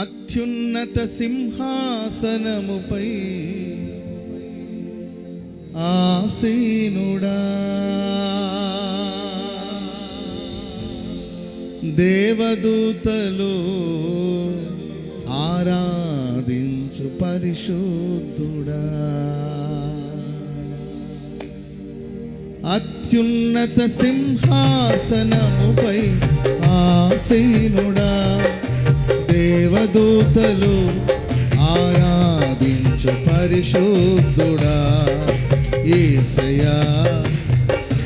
అత్యున్నత సింహాసనముపై ఆసీనుడా. దేవదూతలు ఆరాధించు పరిశుద్ధుడా. అత్యున్నత సింహాసనముపై ఆసీనుడా. దేవదూతలు ఆరాధించు పరిశుద్ధుడా. ఏసయా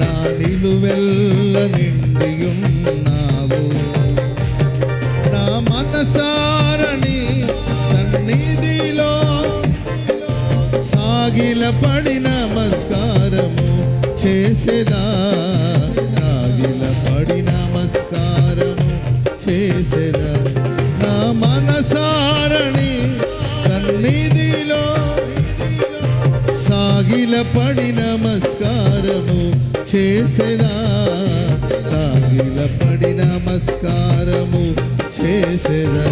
నా నిలువెల్ల నిండియున్నావు. నా మనసారని సన్నిధిలో సాగిలపడి నమస్కారము చేసేదా. సాగిలపడి నమస్కారము చేసేదా? సాగిలపడి నమస్కారము చేసేదా?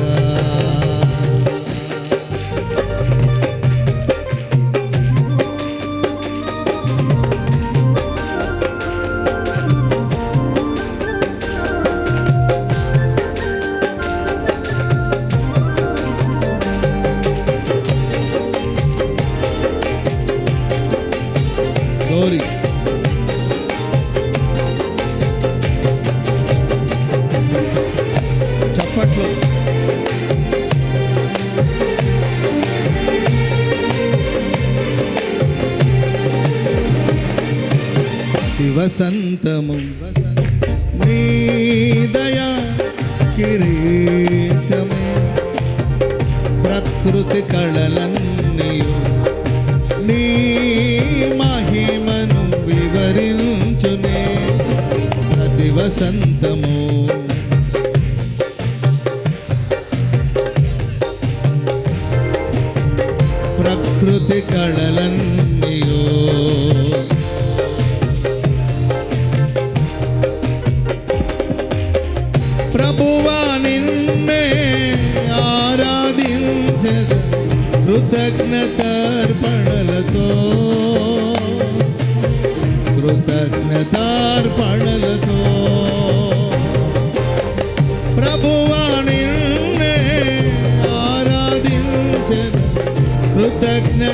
వసంతము నీ దయా కిరీటమే. ప్రకృతి కళలన్నీయు. నీ మహిమను వివరించునే. ప్రతి వసంతము కృతజ్ఞతార్పణలతో కృతజ్ఞతార్పణలతో. ప్రభువా నిన్నే ఆరాధించద కృతజ్ఞతార్పణలతో.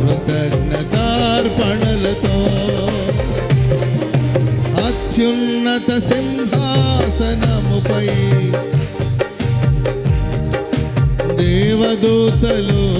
కృతజ్ఞతార్పణలతో. అత్యున్నత సింహాసనముపై దేవదూతలు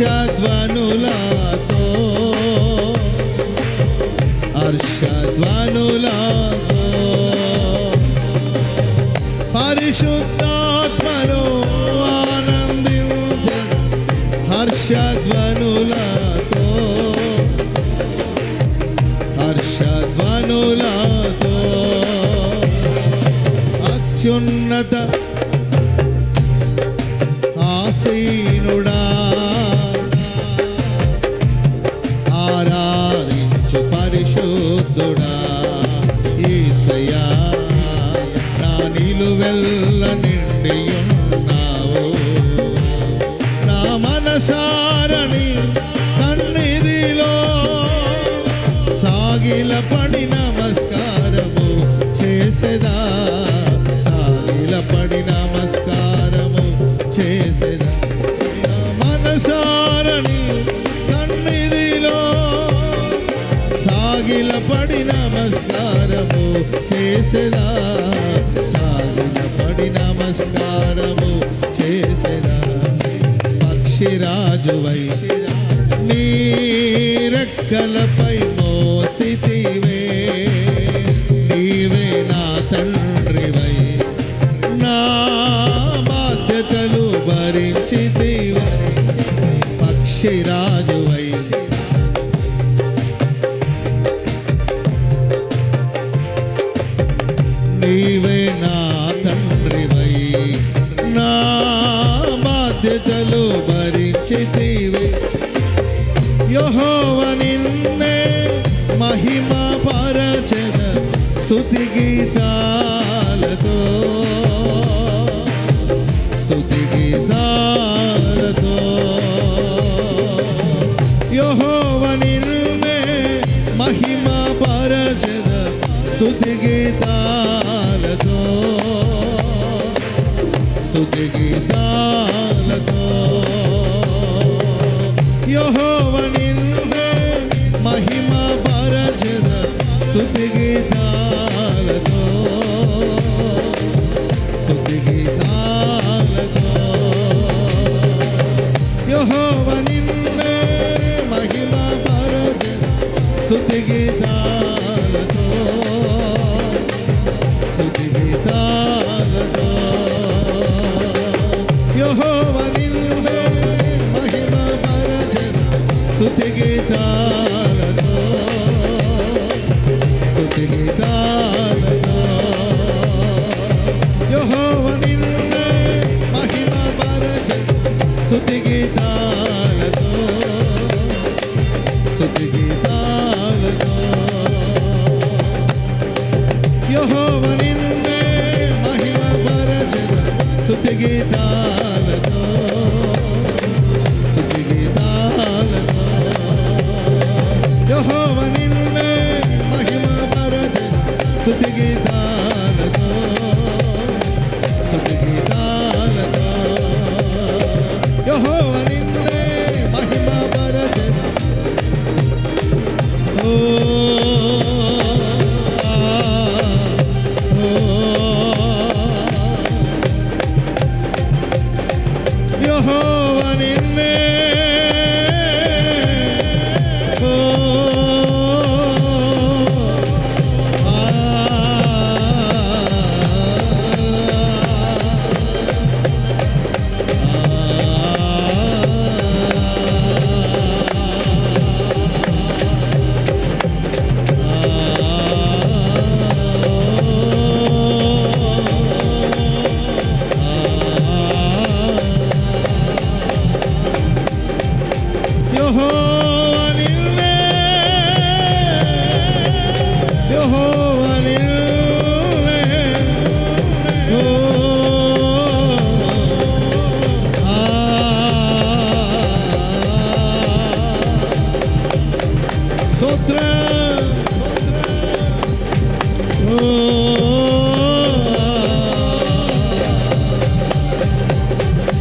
హర్షధ్వనులతో హర్షధ్వనులతో పరిశుద్ధాత్మను ఆనందించ హర్షధ్వనులతో హర్షధ్వనులతో అత్యున్నత ఆశీ నీ సన్నిధిలో సాగిలపడి నమస్కారము చేసేదా? సాగిలపడి నమస్కారము చేసేదా? నీ రెక్కలపై రాజువై నీవ ಯಹೋವನಿರುವೆ ಮಹಿಮಾ ಪರಜದ ಸ್ತುತಿಗೀತಾ స్థుతి గీతాలతో స్థుతి గీతాలతో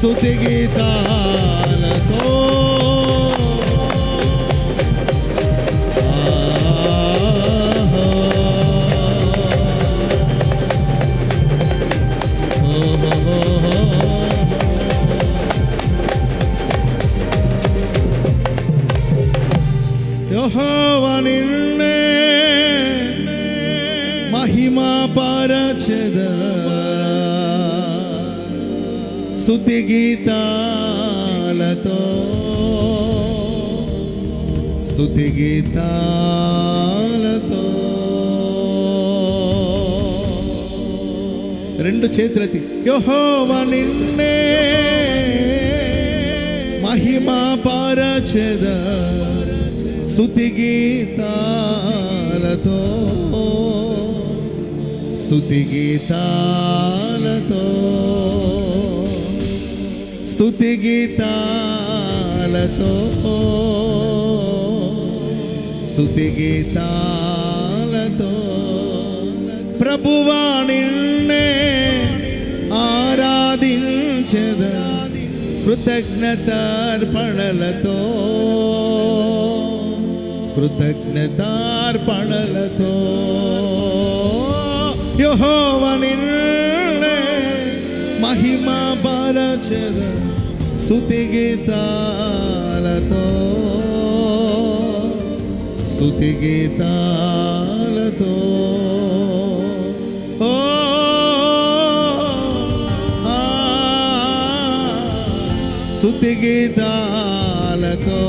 స్థుతి స్థుతి గీతాలతో. స్థుతి గీతాలతో. రెండు చేతులతి యెహోవ నిన్నే మహిమా పారచద. స్థుతి గీతాలతో. స్థుతి గీతాలతో. స్థుతి గీతాలతో. స్థుతి గీతాలతో. ప్రభువా నిన్నే ఆరాధించద. కృతజ్ఞతార్పణలతో. కృతజ్ఞతార్పణలతో. యహోవ నిన్నే మహిమా స్థుతిగీతాలతో స్తుతి గీతాలతో స్తుతి గీతాలతో ఓ ఆ, స్తుతి గీతాలతో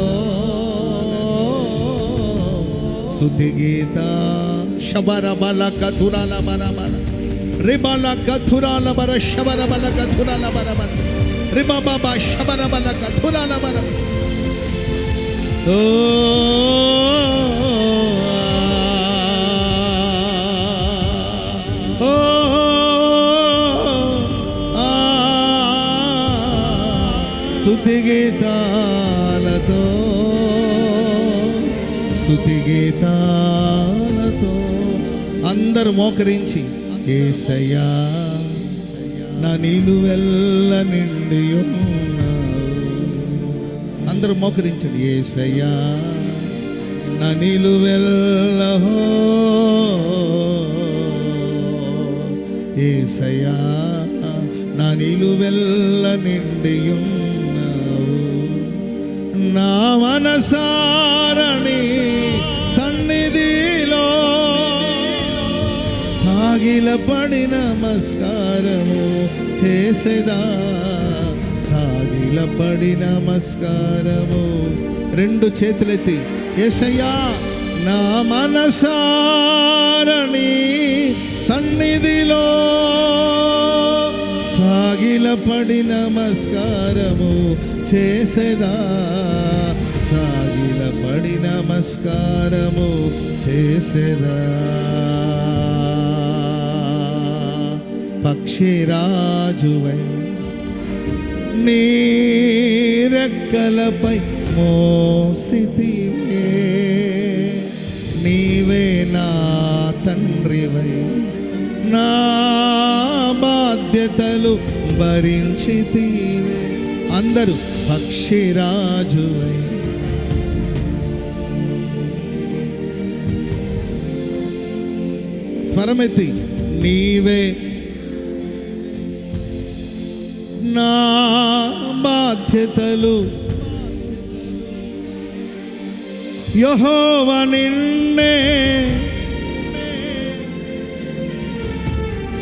గీత శబర కథురాల బల బల రిబల కథురాల బర శబర బల కథురాల బర బల రిబ బాబా శబర బల కథురాల బర ఓ ఓ ఆ స్తుతి గీతాలతో స్తుతి గీతాలతో అందరూ మోకరించి ఏసయ్యా నా నిలువెల్ల నిండి ఉన్నావు. అందరూ మోకరించండి ఏసయ్యా నా నీళ్ళు వెళ్ళహో ఏసయ్యా నా నిలువెల్ల నిండి ఉన్నావు. నా మనసారణి సాగిలపడి నమస్కారము చేసేదా? సాగిలపడి నమస్కారము రెండు చేతులెత్తి ఏసయ్యా నా మనసారణి సన్నిధిలో సాగిలపడి నమస్కారము చేసేదా? సాగిలపడి నమస్కారము చేసేదా? పక్షిరాజువై నీ రెక్కలపై మోసితివే. నీవే నా తండ్రివై. నా బాధ్యతలు భరించితివే. అందరూ పక్షిరాజువై స్వరమెత్తి నీవే నా బాధ్యతలు. యహోవ నిన్నే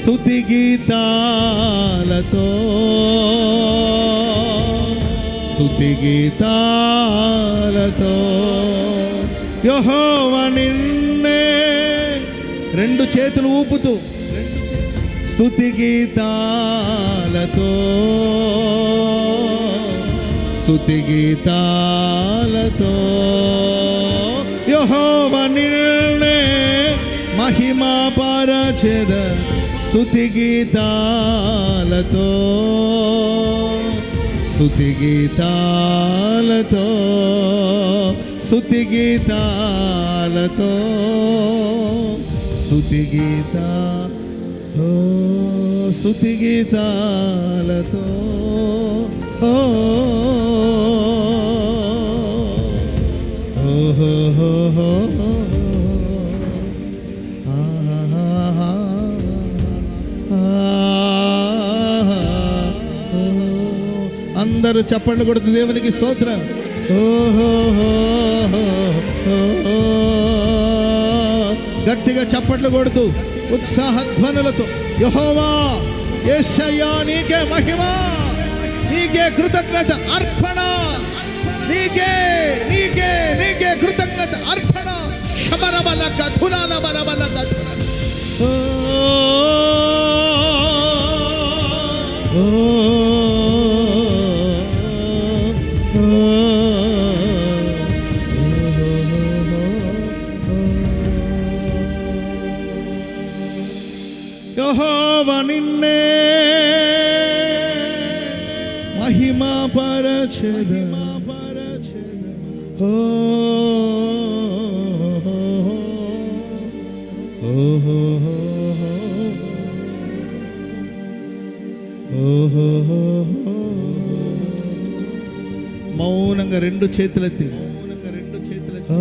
స్థుతి గీతాలతో. స్థుతి గీతాలతో. యహోవ నిన్నే రెండు చేతులు ఊపుతూ స్థుతి గీతాలతో. స్థుతి గీతాలతో. యహోవ నిన్నే మహిమా పరచెద. స్థుతి గీతాలతో. స్థుతి గీతాలతో. స్థుతి గీతాలతో. స్థుతి గీతా ఓ స్తుతి గీతాలతో ఓ ఓహో హో ఆహా అందరూ చప్పట్లు కొడుతు దేవునికి స్తోత్రం. ఓహో గట్టిగా చప్పట్లు కొడుతూ ఉత్సాహధ్వనులతో యహోవా ఏషయ్యా నీకే మహిమ నీకే కృతజ్ఞత అర్పణ నీకే నీకే నీకే కృతజ్ఞత అర్పణ. శబరబల గధురాల బరబల గధుర ఓ మౌనంగా రెండు చేతులెత్తి. మౌనంగా రెండు చేతులెత్తి.